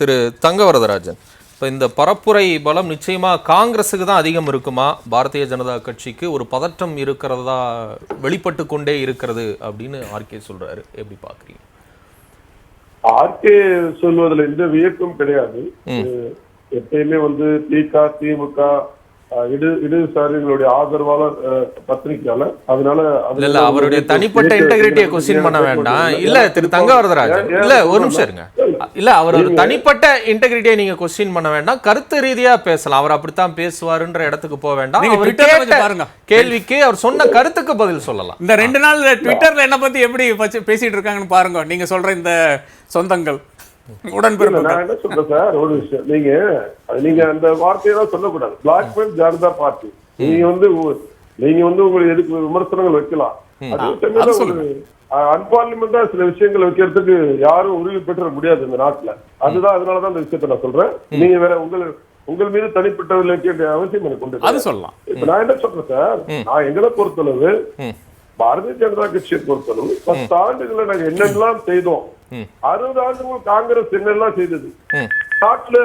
திரு தங்கவரதராஜன். இப்போ இந்த பரப்புரை பலம் நிச்சயமா காங்கிரஸுக்கு தான் அதிகம் இருக்குமா? பாரதிய ஜனதா கட்சிக்கு ஒரு பதற்றம் இருக்கிறதா வெளிப்பட்டு கொண்டே இருக்கிறது அப்படின்னு ஆர்கே சொல்றாரு. எப்படி பாக்குறீங்க? ஆர்கே சொல்வதில் எந்த வியக்கும் கிடையாது. எப்பயுமே வந்து திக திமுக இடு இடதுசாரிகளுடைய ஆதரவாளர் பத்திரிகையாளர். அதனால இல்ல அவருடைய தனிப்பட்ட இன்டெகிரிட்டியை கொஸ்டின் பண்ண வேண்டாம். இல்ல திரு தங்கவரதராஜன். இல்ல ஒரு? நிமிஷம் இருங்க. இல்ல அவர் ஒரு தனிப்பட்ட இன்டெகிரிட்டியை நீங்க கொஸ்டின் பண்ண வேண்டாம். கருத்து ரீதியா பேசலாம். அவர் அப்படித்தான் பேசுவாருன்ற இடத்துக்கு போக வேண்டாம். நீங்க அவர் ட்விட்டர்ல கேட்ட பாருங்க. கேள்விக்கு அவர் சொன்ன கருத்துக்கு பதில் சொல்லலாம். இந்த ரெண்டு நாள் ட்விட்டர்ல என்ன பத்தி எப்படி பேசிட்டு இருக்காங்கன்னு பாருங்க. நீங்க சொல்ற இந்த சொந்தங்கள். இல்ல, உடன்பிறப்புகள். நான் என்ன சொல்றேன் சார் ஒரு விஷயம். நீங்க நீங்க அந்த வார்த்தையெல்லாம் சொல்லக்கூடாது. Blackmail Janata party. நீங்க வந்து நீங்க வந்து உங்களுக்கு எதுக்கு விமர்சனங்கள் வைக்கலாம். அன்பார்லிமெண்டா சில விஷயங்கள் வைக்கிறதுக்கு யாரும் உறுதி பெற்ற முடியாது இந்த நாட்டுல. அதுதான் அதனாலதான் இந்த விஷயத்தை நான் சொல்றேன். நீங்க வேற உங்கள் உங்கள் மீது தனிப்பட்டவர்கள் வேண்டிய அவசியம் எனக்கு உண்டு. அது சொல்லலாம். இப்ப நான் என்ன சொல்றேன் சார்? நான் எங்களை பொறுத்தளவு. பாரதிய ஜனதா கட்சியை பொறுத்தளவு பத்து ஆண்டுகளை நாங்க என்னெல்லாம் செய்தோம் அறுபது ஆண்டுகள் காங்கிரஸ் என்னெல்லாம் செய்தது. நாட்டுல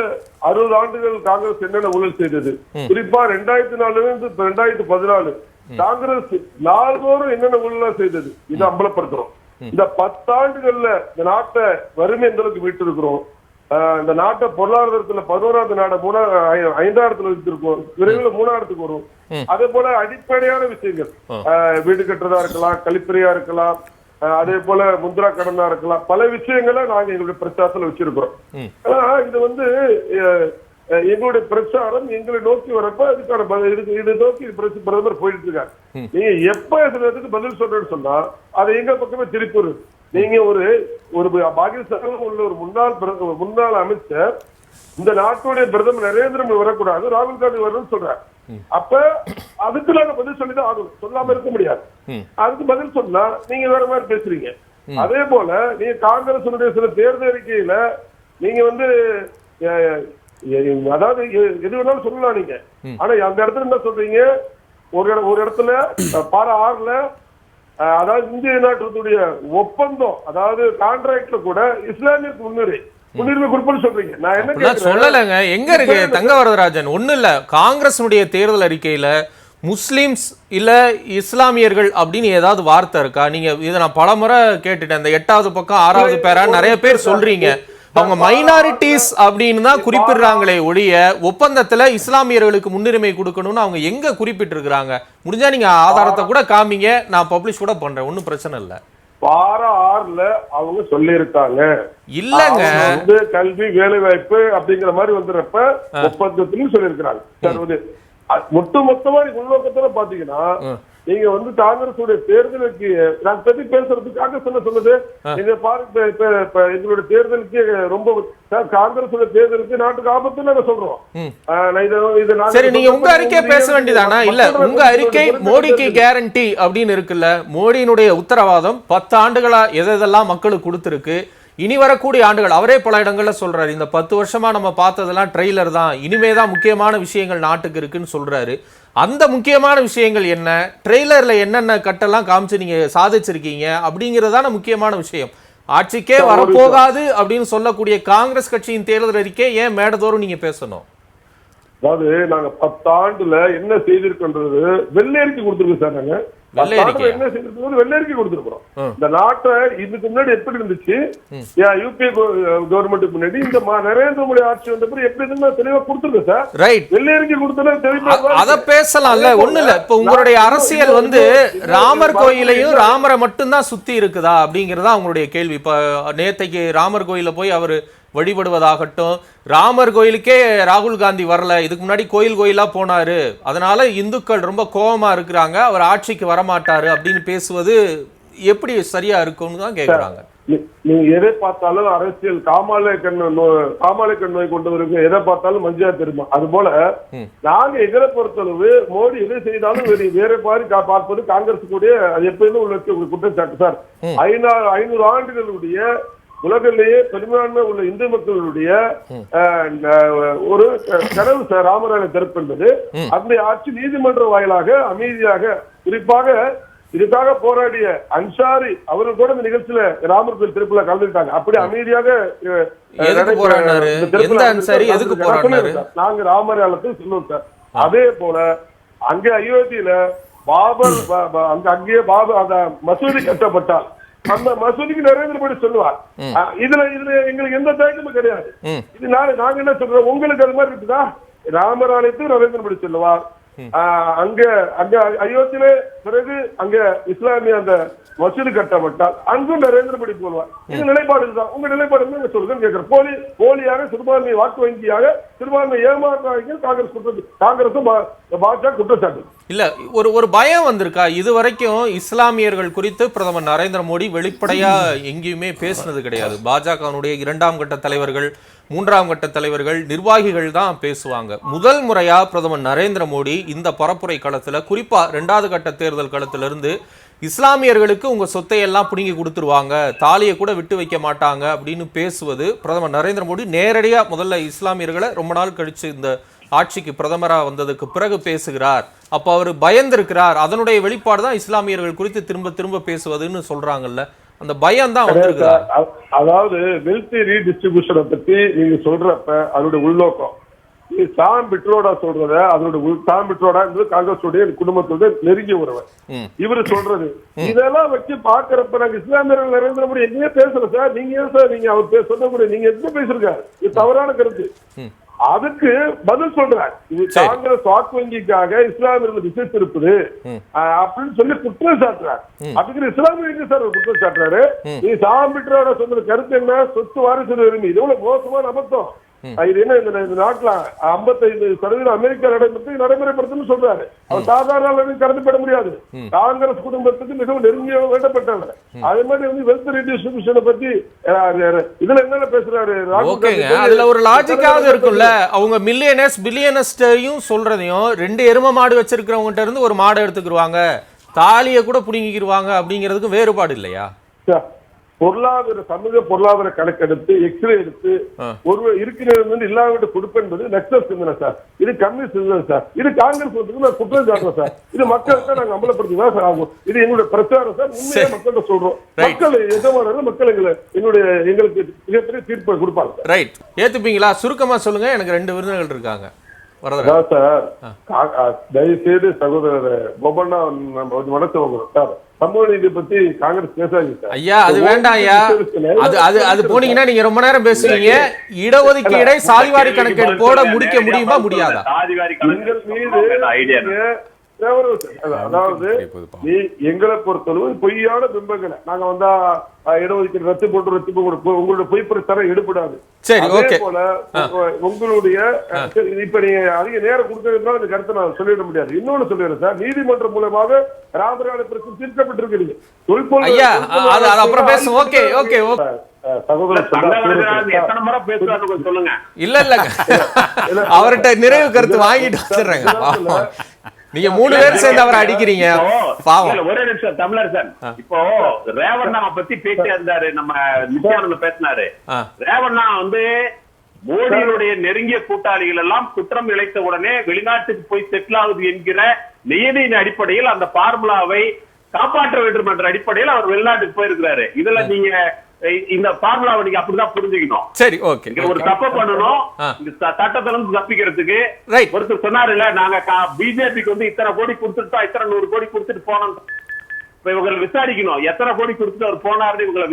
அறுபது ஆண்டுகள் காங்கிரஸ் என்னென்ன ஊழல் செய்தது குறிப்பா ரெண்டாயிரத்தி நாலுல இருந்து ரெண்டாயிரத்தி பதினாலு காங்கிரஸ் நாள்தோறும் என்னென்ன ஊழலாம் செய்தது? இதை அம்பலப்படுத்துறோம். இந்த பத்தாண்டுகள்ல இந்த நாட்டை வறுமை எந்த அளவுக்கு மீட்டிருக்கிறோம் ஆஹ் இந்த நாட்டை பொருளாதாரத்துல பதினோராவது நாட மூணா ஐந்தாயிரத்துல வச்சிருக்கோம் விரைவில் மூணாயிரத்துக்கு வரும். அதே போல அடிப்படையான விஷயங்கள். வீடு கட்டுறதா இருக்கலாம் கழிப்பறையா இருக்கலாம் அதே போல முத்ரா கடனா இருக்கலாம். பல விஷயங்களை நாங்க எங்களுடைய பிரச்சாரத்துல வச்சிருக்கிறோம். ஆனா இது வந்து எங்களுடைய பிரச்சாரம் எங்களை நோக்கி வரப்ப இதுக்கான பதில் இதுக்கு இது நோக்கி பிரதமர் போயிட்டு இருக்காரு நீங்க எப்ப இதுக்கு பதில் சொல்றேன்னு சொன்னா அதை எங்க பக்கமே திருப்பி வருது. நீங்க ஒரு ஒரு பாகிஸ்தான் உள்ள ஒரு முன்னாள் முன்னாள் அமைச்சர் இந்த நாட்டுடைய பிரதமர் நரேந்திர மோடி வரக்கூடாது ராகுல் காந்தி வரணும்னு சொல்றாரு. அப்ப அதுக்கு நாங்க பதில் சொல்லிதான் ஆகணும். சொல்லாம இருக்க முடியாது. அதுக்கு பதில் சொன்னா நீங்க வேற மாதிரி பேசுறீங்க. அதே போல நீங்க காங்கிரசுடைய சில தேர்தல் அறிக்கையில நீங்க வந்து அதாவது எது வேணாலும் சொல்லலாம் நீங்க. ஆனா அந்த இடத்துல என்ன சொல்றீங்க? ஒரு ஒரு இடத்துல பாரா ஆறுல அதாவது இந்திய நாட்டுடைய ஒப்பந்தம் அதாவது கான்ட்ராக்ட்ல கூட இஸ்லாமியருக்கு முன்னுரிமை சொல்லலைங்க. எங்க இருக்கு? தங்கவரதராஜன் ஒண்ணும் இல்ல. காங்கிரஸினுடைய தேர்தல் அறிக்கையில முஸ்லிம்ஸ் இல்ல இஸ்லாமியர்கள் அப்படின்னு ஏதாவது வார்த்தை இருக்கா? நீங்க இதை நான் பலமுறை கேட்டுட்டேன். இந்த எட்டாவது பக்கம் ஆறாவது பேரா நிறைய பேர் சொல்றீங்க. அவங்க மைனாரிட்டிஸ் அப்படின்னு தான் குறிப்பிடுறாங்களே ஒழிய ஒப்பந்தத்துல இஸ்லாமியர்களுக்கு முன்னுரிமை கொடுக்கணும்னு அவங்க எங்க குறிப்பிட்டிருக்கிறாங்க? முடிஞ்சா நீங்க ஆதாரத்தை கூட காமிங்க நான் பப்ளிஷ் கூட பண்றேன் ஒன்றும் பிரச்சனை இல்லை. பாரா ஆறுல அவங்க சொல்லியிருக்காங்க. இல்லங்க. வந்து கல்வி வேலை வாய்ப்பு அப்படிங்கிற மாதிரி வந்துடுறப்ப ஒப்பந்தத்திலும் சொல்லியிருக்கிறாங்க. ஒட்டு மொத்தமா உள்நோக்கத்துல பாத்தீங்கன்னா நீங்க வந்து காங்கிரஸ் உடைய தேர்தலுக்கு நான் பத்தி பேசுறதுக்கு காங்கிரஸ் என்ன சொல்லுது நீங்க பாருங்க இப்ப- இப்ப இப்ப எங்களுடைய தேர்தலுக்கு ரொம்ப காங்கிரஸ் உடைய தேர்தலுக்கு நாட்டுக்கு ஆபத்துன்னு சொல்றோம். சரி நீங்க உங்க அறிக்கை பேச வேண்டியதானா? இல்ல உங்க அறிக்கை மோடிக்கு கேரண்டி அப்படின்னு இருக்குல்ல மோடியினுடைய உத்தரவாதம் பத்து ஆண்டுகளா எது எதெல்லாம் மக்களுக்கு கொடுத்துருக்கு இனி வரக்கூடிய ஆண்டுகள் அவரே பல இடங்கள்ல சொல்றாரு இந்த பத்து வருஷமா நம்ம பார்த்ததெல்லாம் ட்ரெய்லர் தான் இனிமே தான் முக்கியமான விஷயங்கள் நாட்டுக்கு இருக்குன்னு சொல்றாரு. அந்த முக்கியமான விஷயங்கள் என்ன? ட்ரெய்லர்ல என்னென்ன கட்டெல்லாம் காமிச்சு நீங்க சாதிச்சிருக்கீங்க? அப்படிங்கறதான முக்கியமான விஷயம். ஆட்சிக்கே வரப்போகாது அப்படின்னு சொல்லக்கூடிய காங்கிரஸ் கட்சியின் தேர்தல் அறிக்கை ஏன் மேடதோறும் நீங்க பேசணும்? அதாவது நாங்க பத்தாண்டுல என்ன செய்திருக்கின்றது வெள்ளை அறிக்கை கொடுத்துருக்கோம் சார் நாங்க. வெள்ளை அறிக்கை கொடுத்துருக்கோம் இந்த நாட்டை இதுக்கு முன்னாடி எப்படி இருந்துச்சு? யூபிஏ கவர்மெண்ட்டுக்கு முன்னாடி இந்த நரேந்திர மோடி ஆட்சி வந்த பிறகு எப்படி இருந்து தெளிவா கொடுத்துருக்கோம் சார். ரைட் வெள்ளை அறிக்கை கொடுத்தா தெளிவா அத பேசலாம்ல. ஒண்ணு இல்ல இப்ப உங்களுடைய அரசியல் வந்து ராமர் கோயிலையும் ராமரை மட்டும்தான் சுத்தி இருக்குதா அப்படிங்கறதா அவங்களுடைய கேள்வி. இப்ப நேத்தைக்கு ராமர் கோயில போய் அவர் வழிபடுவதாகட்டும். ராமர் கோயிலுக்கே ராகுல் காந்தி வரல. இதுக்கு முன்னாடி கோயில் கோயிலா போனாரு. அதனால இந்துக்கள் ரொம்ப கோபமா இருக்கிறாங்க. அவர் ஆட்சிக்கு வரமாட்டாரு அப்படின்னு பேசுவது எப்படி சரியா இருக்கும்னு தான் கேக்குறாங்க. நீ- நீங்க எதை பார்த்தாலும் அரசியல் காமாலை கண் காமாலை கண் நோய் கொண்டவருக்கு எதை பார்த்தாலும் மஞ்சா தெரியுமா? அது போல நாங்க எங்களை பொறுத்தளவு மோடி எதை செய்தாலும் வேறு வேற மாதிரி பார்ப்பது காங்கிரஸ் கூட அது எப்பயுமே உள்ள குற்றச்சாட்டு. சார் ஐநூறு ஐநூறு ஆண்டுகளுடைய உலகிலேயே பெரும்பான்மை உள்ள இந்து மக்களுடைய ஒரு கனவு ராமராயண திறப்பு என்பது அந்த ஆட்சி நீதிமன்ற வாயிலாக அமைதியாக குறிப்பாக இதுக்காக போராடிய அன்சாரி அவர்கள் கூட இந்த நிகழ்ச்சியில ராமர் கோயில் திருப்பில கலந்துக்கிட்டாங்க. அப்படி அமைதியாக. நாங்க ராமராலத்தில் சொல்லுவோம் சார். அதே போல அங்கே அயோத்தியில பாபர் அங்க அங்கேயே பாபர் அந்த மசூதி கட்டப்பட்டால் அந்த மசூதிக்கு நரேந்திர மோடி சொல்லுவார். இதுல இதுல எங்களுக்கு எந்த தயக்கமும் கிடையாது. ம். இது நாங்க நாங்க என்ன சொல்றோம்? உங்களுக்கு அது மாதிரி இருக்குதா? ராமர் ஆலயத்துக்கு நரேந்திர மோடி சொல்லுவார். அங்க அங்க அயோத்தியில பிறகு அங்க இஸ்லாமிய அந்த மசூதி கட்டப்பட்டால் அங்கும் நரேந்திர மோடி போடுவார் இது நிலைப்பாடு இதுதான். உங்க நிலைப்பாடு என்ன சொல்லுங்க கேட்கிறேன் போலி போலியாக சிறுபான்மை வாக்கு வங்கியாக சிறுபான்மை ஏமாற்றாங்க காங்கிரஸ் குற்றம் காங்கிரசும் பாஜக குற்றச்சாட்டு. இல்லை ஒரு ஒரு பயம் வந்திருக்கா? இது வரைக்கும் இஸ்லாமியர்கள் குறித்து பிரதமர் நரேந்திர மோடி வெளிப்படையாக எங்கேயுமே பேசினது கிடையாது. பாஜகனுடைய இரண்டாம் கட்ட தலைவர்கள் மூன்றாம் கட்ட தலைவர்கள் நிர்வாகிகள் தான் பேசுவாங்க. முதல் முறையாக பிரதமர் நரேந்திர மோடி இந்த பரப்புரை களத்தில் குறிப்பாக ரெண்டாவது கட்ட தேர்தல் களத்திலிருந்து இஸ்லாமியர்களுக்கு உங்கள் சொத்தையெல்லாம் பிடுங்கி கொடுத்துருவாங்க தாலியை கூட விட்டு வைக்க மாட்டாங்க அப்படின்னு பேசுவது பிரதமர் நரேந்திர மோடி நேரடியாக முதல்ல இஸ்லாமியர்களை ரொம்ப நாள் கழித்து இந்த ஆட்சிக்கு பிரதமரா வந்ததுக்கு பிறகு பேசுகிறார். அப்ப அவர் பயந்திருக்கிறார். அதனுடைய வெளிப்பாடு தான் இஸ்லாமியர்கள் குறித்து திரும்ப திரும்ப பேசுவதுன்னு சொல்றாங்கல்ல. அந்த பயம் தான் அதாவது வெல்த் ரீடிஸ்ட்ரிபியூஷனை பத்தி நீங்க சொல்றப்ப அதனுடைய உள்நோக்கம். நீ சாம் பிட்ரோடா சொல்றத அதனுடைய உள் சாம் பிட்ரோடா என்பது காங்கிரஸுடைய குடும்பத்தோட நெருங்கிய உறவு. ம். இவரு சொல்றது. இதெல்லாம் வச்சு பாக்குறப்ப நாங்க இஸ்லாமியர்கள் நரேந்திர மோடி எங்கேயே பேசுறோம் சார். நீங்க ஏன் சார்? நீங்க அவர் பே- சொல்லக்கூடிய நீங்க எங்க பேசுறீங்க இது தவறான கருத்து. அதுக்கு பதில் சொல்றார். இது சரி. காங்கிரஸ் வாக்கு வங்கிக்காக இஸ்லாமியர்கள் திசை திருப்புது அப்படின்னு சொல்லி குற்றம் சாட்டுறார். அதுக்கு இஸ்லாமிய சார் ஒரு குற்றம் சாட்டுறாரு. நீ சாம்பிட்டரோட சொன்ன கருத்து என்ன? சொத்து வாரிசு உரிமை இது எவ்வளவு மோசமான அபத்தம். இது என்ன இந்த நாட்டுல ஐம்பத்தைந்து சதவீதம் அமெரிக்கா நடைமுறை நடைமுறைப்படுத்துன்னு சொல்றாரு. அவர் சாதாரண அளவில் கடந்து பெற முடியாது. காங்கிரஸ் குடும்பத்துக்கு மிகவும் நெருங்கிய வேண்டப்பட்டவர் அதே மாதிரி வந்து வெல்த் ரீடிஸ்ட்ரிபியூஷனை பத்தி இதுல என்ன பேசுறாரு? அதுல ஒரு லாஜிக்காவது இருக்கும்ல. அவங்க மில்லியனர்ஸ் பில்லியனஸ்டையும் சொல்றதையும் ரெண்டு எரும மாடு வச்சிருக்கிறவங்ககிட்ட இருந்து ஒரு மாடை எடுத்துக்கிருவாங்க. தாலியை கூட புடுங்கிக்கிருவாங்க அப்படிங்கிறதுக்கு வேறுபாடு இல்லையா? பொருளாதார சமூக பொருளாதார கணக்கெடுத்து எக்ஸ்ரே எடுத்து. ஒரு இருக்கிறது வந்து இல்லாவிட்டு கொடுப்பென்பது நக்சல் சிந்தனை சார். இது கம்யூனிஸ்ட் சிந்தனை சார். இது காங்கிரஸ் வந்து நான் குற்றம் சாட்டுறோம் சார். இது மக்களுக்கு நாங்க அமலப்படுத்தி தான் சார் ஆகும். இது எங்களுடைய பிரச்சாரம் சார். உண்மையா. மக்கள்கிட்ட சொல்றோம். மக்கள் எஜமானர்கள் மக்கள் எங்களை எங்களுடைய எங்களுக்கு மிகப்பெரிய தீர்ப்பை கொடுப்பாங்க ரைட் ஏத்துப்பீங்களா? சுருக்கமா சொல்லுங்க. எனக்கு ரெண்டு விருந்தினர்கள் இருக்காங்க. சார் தயவு செய்து சகோதரர் பொபண்ணா நம்ம வணக்கம் சார் சமூக நீதி பத்தி காங்கிரஸ் பேசாதீங்க ஐயா அது வேண்டாம் ஐயா. அது அது அது போனீங்கன்னா நீங்க ரொம்ப நேரம் பேசுவீங்க இடஒதுக்கீடை சாதிவாரி கணக்கெடு போட முடிக்க முடியுமா முடியாதா? சாதிவாரி கணக்கு ஐடியா. அதாவது நீ எங்களை பொறுத்தளவு பொய்யான பிம்பங்களை. நாங்க வந்தா இடஒதுக்கீடு ரத்து போட்டு ரத்து போட்டு உங்களுடைய பொய் பிரச்சாரம் எடுபடாது. சரி, அதே. போல உங்க- உங்களுடைய இப்ப நீங்க அதிக நேரம் கொடுக்கறதுனால இந்த கருத்தை நான் சொல்லிட முடியாது. இன்னொன்னு சொல்லிடுறேன் சார் நீதிமன்றம் மூலமாக ராமராஜ பிரச்சனை கொஞ்சம் சொல்லுங்க. இல்ல இல்ல. அவர்கிட்ட நிறைவு கருத்து வாங்கிட்டு வந்துடுறேங்க. நீங்க மூணு பேர் சேர்ந்து அவரை அடிக்கிறீங்க. பாவம். ஒரே நிமிஷம் தமிழர் சார். இப்போ ரேவண்ணா பத்தி பேசி இருந்தாரு நம்ம நித்யானந்த பேசினாரு. ரேவண்ணா வந்து மோடியினுடைய நெருங்கிய கூட்டாளிகள் எல்லாம் குற்றம் இழைத்த உடனே வெளிநாட்டுக்கு போய் செட்டில் ஆகுது என்கிற நியதியின் அடிப்படையில் அந்த பார்முலாவை காப்பாற்ற வேண்டும் என்ற அடிப்படையில் அவர் வெளிநாட்டுக்கு போயிருக்கிறாரு. இதுல நீங்க இந்த பார்முலாவை நீங்க அப்படிதான் புரிஞ்சுக்கணும். சரி ஓகே ஒரு தப்ப பண்ணணும். இந்த சட்டத்துல இருந்து தப்பிக்கிறதுக்கு. ஒருத்தர் சொன்னாருல்ல நாங்க பிஜேபிக்கு வந்து இத்தனை கோடி கொடுத்துட்டோம் இத்தனை நூறு கோடி கொடுத்துட்டு போனோம். இவங்களை விசாரிக்கணும். எத்தனை கோடி கொடுத்துட்டு அவர் போனாருன்னு இவங்களை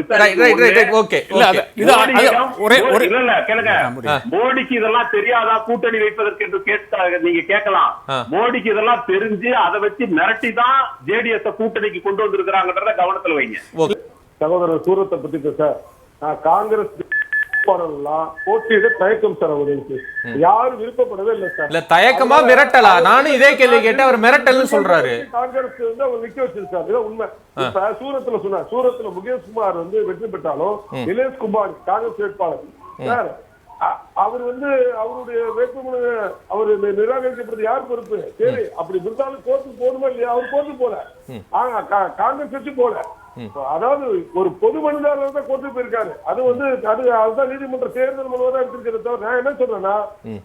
கேளுங்க. மோடிக்கு இதெல்லாம் தெரியாதா? கூட்டணி வைப்பதற்கு என்று கேட்டா நீங்க கேட்கலாம். மோடிக்கு இதெல்லாம் தெரிஞ்சு அதை வச்சு மிரட்டி தான் ஜேடிஎஸ் கூட்டணிக்கு கொண்டு வந்திருக்கிறாங்கன்றத கவனத்துல வைங்க. சகோதரர் சூரத்தை பத்தி பேச. காங்கிரஸ் போட்டியிட தயக்கம் சார் அவர்களுக்கு யாரும் விருப்பப்படவே இல்லை சார். இல்ல தயக்கமா மிரட்டலா நானும் இதே கேள்வி கேட்டேன் அவர் மிரட்டல்னு சொல்றாரு. காங்கிரஸ் வந்து அவர் நிக்க வச்சிருக்காரு. இதான் உண்மை. இப்ப சூரத்துல சொன்னார். சூரத்துல முகேஷ் குமார் வந்து வெற்றி பெற்றாலும் நிலேஷ் குமார் காங்கிரஸ் வேட்பாளர். சார் அவர் வந்து அவருடைய வேட்புமனு அவர் நிராகரிக்கப்படுறது யார் பொறுப்பு? சரி அப்படி இருந்தாலும் கோர்ட்டுக்கு போகணுமா இல்லையா? அவர் கோர்ட்டு போல ஆனா காங்கிரஸ் கட்சி போல அதாவது ஒரு பொது மனிதர் தான் கோர்ட்டு போயிருக்காரு. அது வந்து அது அதுதான் நீதிமன்ற தேர்தல் முழுவதும் எடுத்திருக்கிறது தவிர நான் என்ன சொல்றேன்னா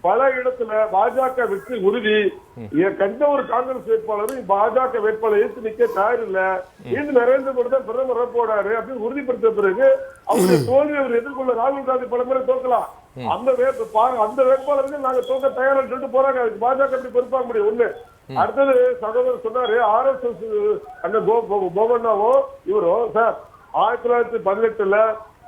பல இடத்துல பாஜக வெற்றி உறுதி. எந்த ஒரு காங்கிரஸ் வேட்பாளரும் பாஜக வேட்பாளர் எதிர்த்து நிக்க தயார் இல்ல. இன்னும் நரேந்திர மோடி தான் பிரதமர் போறாரு அப்படின்னு உறுதிப்படுத்த பிறகு அவருடைய தோல்வி அவர் எதிர்கொள்ள ராகுல் காந்தி பல முறை தோக்கலாம் அந்த வேட்பு அந்த வேட்பாளர்கள் நாங்க தோக்க தயார்னு சொல்லிட்டு போறாங்க. அதுக்கு பாஜக எப்படி பொறுப்பாக முடியும்? ஒண்ணு அடுத்தது சகோதரர் சொன்னாரு ஆர் எஸ் எஸ் அந்த கோ- போபண்ணாவோ இவரோ சார் ஆயிரத்தி தொள்ளாயிரத்தி பதினெட்டுல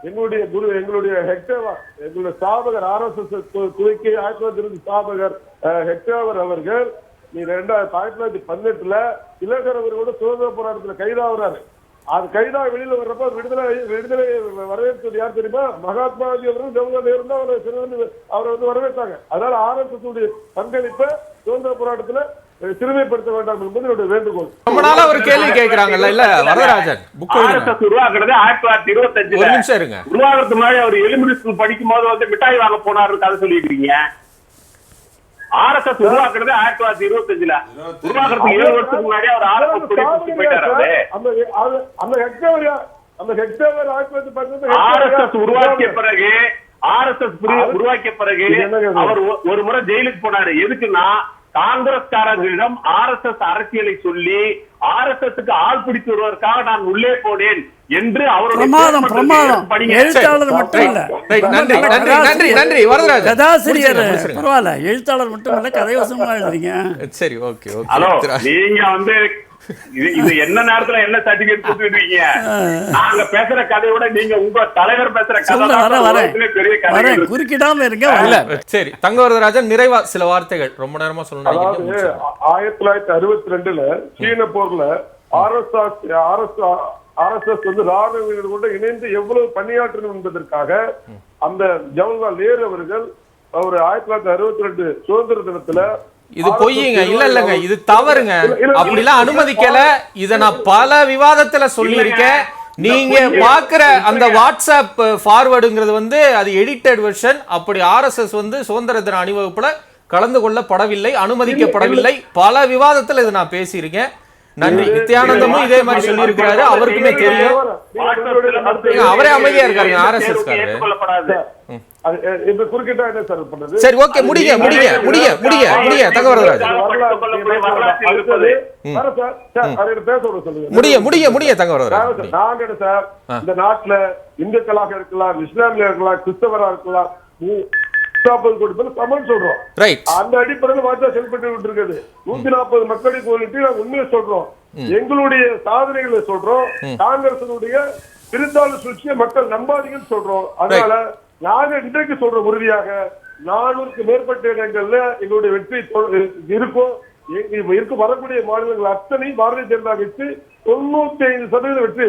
எங்களுடைய குரு எங்களுடைய ஹெக்டேவா எங்களுடைய ஸ்தாபகர் ஆர் எஸ் எஸ் துவக்கி ஆயிரத்தி தொள்ளாயிரத்தி ஸ்தாபகர் ஹெக்டேவர் அவர்கள். நீ ரெண்டாயிரத்தி ஆயிரத்தி தொள்ளாயிரத்தி பதினெட்டுல திலகர் அவர்களோட சுதந்திர போராட்டத்துல கைதாகிறாரு அது கைதா வெளியில வர்றப்ப விடுதலை விடுதலை வரவேற்றது யார் தெரியுமா? மகாத்மா காந்தி அவரும் ஜவஹர்லால் நேரு தான் அவரை அவரை வந்து வரவேற்றாங்க. அதனால ஆர் எஸ் எஸ் பங்களிப்பை சுதந்திர போராட்டத்துல சிறுமைப்படுத்த வேண்டாம் என்பது என்னுடைய வேண்டுகோள். ரொம்ப நாளா ஒரு கேள்வி கேக்குறாங்கல்ல இல்ல வரதராஜன் புக் ஆர்எஸ்எஸ் உருவாக்குறது ஆயிரத்தி தொள்ளாயிரத்தி இருபத்தி ஒரு அஞ்சுல நிமிஷம் இருங்க. உருவாகிறதுக்கு முன்னாடி அவர் எலிமெண்டரி ஸ்கூல் படிக்கும் போது வந்து மிட்டாய் வாங்க போனாரு கதை சொல்லிருக்கீங்க ஆர்எஸ்எஸ் உருவாக்குறது ஆயிரத்தி தொள்ளாயிரத்தி இருபத்தி அஞ்சுல உருவாக்குறதுக்கு ஏழு வருஷத்துக்கு முன்னாடி அவர் ஆர்எஸ்எஸ் போயிட்டாரு அந்த ஹெக்டேவர் அந்த ஹெக்டேவர் ஆயிரத்தி தொள்ளாயிரத்தி பதினெட்டு ஆர்எஸ்எஸ் உருவாக்கிய பிறகு ஆர்எஸ்எஸ் உருவாக்கிய பிறகு? அவர் ஒரு முறை ஜெயிலுக்கு போனாரு. எதுக்குன்னா காங்கிரஸ்காரர்களிடம் ஆர்எஸ்எஸ் அரசியலை சொல்லி ஆர்எஸ்எஸ்க்கு ஆள் பிடித்து வருவதற்காக நான் உள்ளே போனேன். என்று அவருடைய பிரமாதம் பேர் பிரமாதம். எழுத்தாளர் மட்டும் இல்ல ரைட், நன்றி நன்றி நன்றி நன்றி வரதராஜன். கதாசிரியர். பரவாயில்ல எழுத்தாளர் மட்டும் இல்ல கதைவசமா எழுதுறீங்க. சரி ஓகே ஓகே ஹலோ நீங்க வந்து இது இது என்ன நேரத்துல என்ன சர்டிபிகேட் கொடுத்துருக்கீங்க நாங்க பேசுற கதையை விட நீங்க உங்க தலைவர் பேசுற கதை குறுக்கிடாம இருங்க இல்ல சரி தங்கவரதராஜன் நிறைவா சில வார்த்தைகள் ரொம்ப நேரமா சொல்லணும் ஆயிரத்தி தொள்ளாயிரத்தி அறுபத்தி ரெண்டுல சீன போர்ல ஆர்எஸ்எஸ் ஆர்எஸ் ஆர்எஸ்எஸ் வந்து ராணுவ வீரர்களோடு இணைந்து எவ்வளவு பணியாற்றணும் என்பதற்காக அந்த ஜவஹர்லால் நேரு அவர்கள் அவர் ஆயிரத்தி தொள்ளாயிரத்தி அறுபத்தி ரெண்டு சுதந்திர தினத்துல இது பொய்யுங்க இல்ல இல்லங்க. இது தவறுங்க. அப்படிலாம் அனுமதிக்கல. இத நான் பல விவாதத்துல சொல்லியிருக்கேன். நீங்க பாக்குற அந்த வாட்ஸ்அப் ஃபார்வர்டுங்கிறது வந்து அது எடிட்டட் வெர்ஷன் அப்படி ஆர்எஸ்எஸ் வந்து சுதந்திர தின அணிவகுப்புல கலந்து கொள்ளப்படவில்லை அனுமதிக்கப்படவில்லை. பல விவாதத்துல இதை நான் பேசியிருக்கேன். நன்றி. நித்யானந்தமும் இதே மாதிரி சொல்லியிருக்கிறாரு. அவருக்குமே தெரியும். அவரே அமைதியா இருக்காருங்க, RSS காரரு. சார் ஓகே முடிங்க முடிங்க முடிங்க முடிங்க முடிங்க சொல்லுங்க. முடிய முடிய முடிய தங்கவரதராஜன் நாங்க சார் இந்த நாட்டுல இந்துக்களாக இருக்கலாம் இஸ்லாமியா இருக்கலாம் கிறிஸ்தவரா இருக்கலாம் நாற்பது கோடி பேர் சமன் சொல்றோம். அந்த அடிப்படையில் பாஜக செயல்பட்டு இருக்குது நூத்தி நாற்பது மக்களுக்கு ஒதுக்கி நாங்க உண்மையை சொல்றோம். எங்களுடைய சாதனைகளை சொல்றோம். காங்கிரசினுடைய பிரித்தாள சூழ்ச்சியை மக்கள் நம்பாதீங்கன்னு சொல்றோம். அதனால நாங்க இன்றைக்கு சொல்றோம் உறுதியாக நானூறுக்கு மேற்பட்ட இடங்கள்ல எங்களுடைய வெற்றி இருக்கும். இருக்க வரக்கூடிய மாநிலங்கள் அத்தனை பாரதிய ஜனதா கட்சி தொண்ணூத்தி ஐந்து சதவீத வெற்றி